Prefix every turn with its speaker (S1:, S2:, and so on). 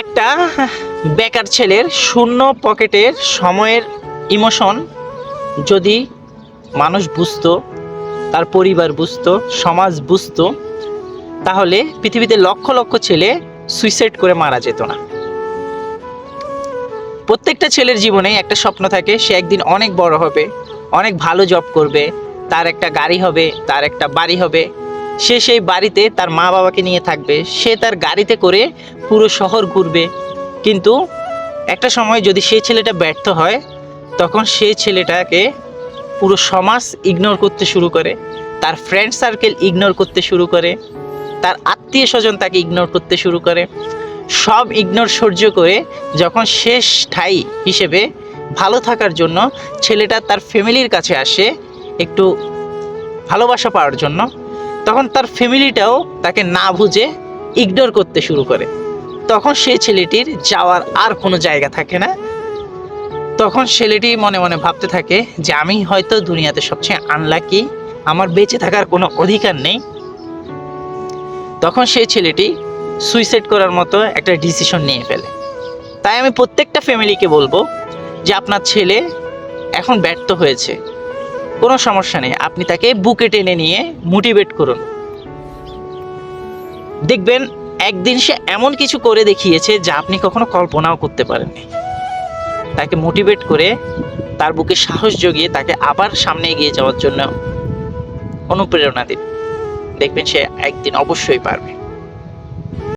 S1: একটা বেকার ছেলের শূন্য পকেটের সময়ের ইমোশন যদি মানুষ বুঝতো, তার পরিবার বুঝতো, সমাজ বুঝতো, তাহলে পৃথিবীতে লক্ষ লক্ষ ছেলে সুইসাইড করে মারা যেত না। প্রত্যেকটা ছেলের জীবনে একটা স্বপ্ন থাকে, সে একদিন অনেক বড় হবে, অনেক ভালো জব করবে, তার একটা গাড়ি হবে, তার একটা বাড়ি হবে সে সেই বাড়িতে তার মা বাবাকে নিয়ে থাকবে। সে তার গাড়িতে করে পুরো শহর ঘুরবে। কিন্তু একটা সময় যদি সেই ছেলেটা ব্যর্থ হয়, তখন সেই ছেলেটাকে পুরো সমাজ ইগনোর করতে শুরু করে। তার ফ্রেন্ড সার্কেল ইগনোর করতে শুরু করে। তার আত্মীয় স্বজন তাকে ইগনোর করতে শুরু করে। সব ইগনোর সহ্য করে যখন শেষ ঠাই হিসেবে ভালো থাকার জন্য ছেলেটা তার ফ্যামিলির কাছে আসে একটু ভালোবাসা পাওয়ার জন্য। তখন তার ফ্যামিলিটাও তাকে না বুঝে ইগনোর করতে শুরু করে। তখন সেই ছেলেটির যাওয়ার আর কোনো জায়গা থাকে না। তখন ছেলেটি মনে মনে ভাবতে থাকে যে আমি হয়তো দুনিয়াতে সবচেয়ে আনলাকি আমার বেঁচে থাকার কোনো অধিকার নেই। তখন সেই ছেলেটি সুইসাইড করার মতো একটা ডিসিশন নিয়ে ফেলে। তাই আমি প্রত্যেকটা ফ্যামিলিকে বলব যে আপনার ছেলে এখন ব্যর্থ হয়েছে। কোনো সমস্যা নেই। আপনি তাকে বুকে টেনে নিয়ে মোটিভেট করুন। দেখবেন একদিন সে এমন কিছু করে দেখিয়েছে যা আপনি কখনো কল্পনাও করতে পারেননি। তাকে মোটিভেট করে তার বুকে সাহস জগিয়ে তাকে আবার সামনে এগিয়ে যাওয়ার জন্য অনুপ্রেরণা দিন। দেখবেন সে একদিন অবশ্যই পারবে।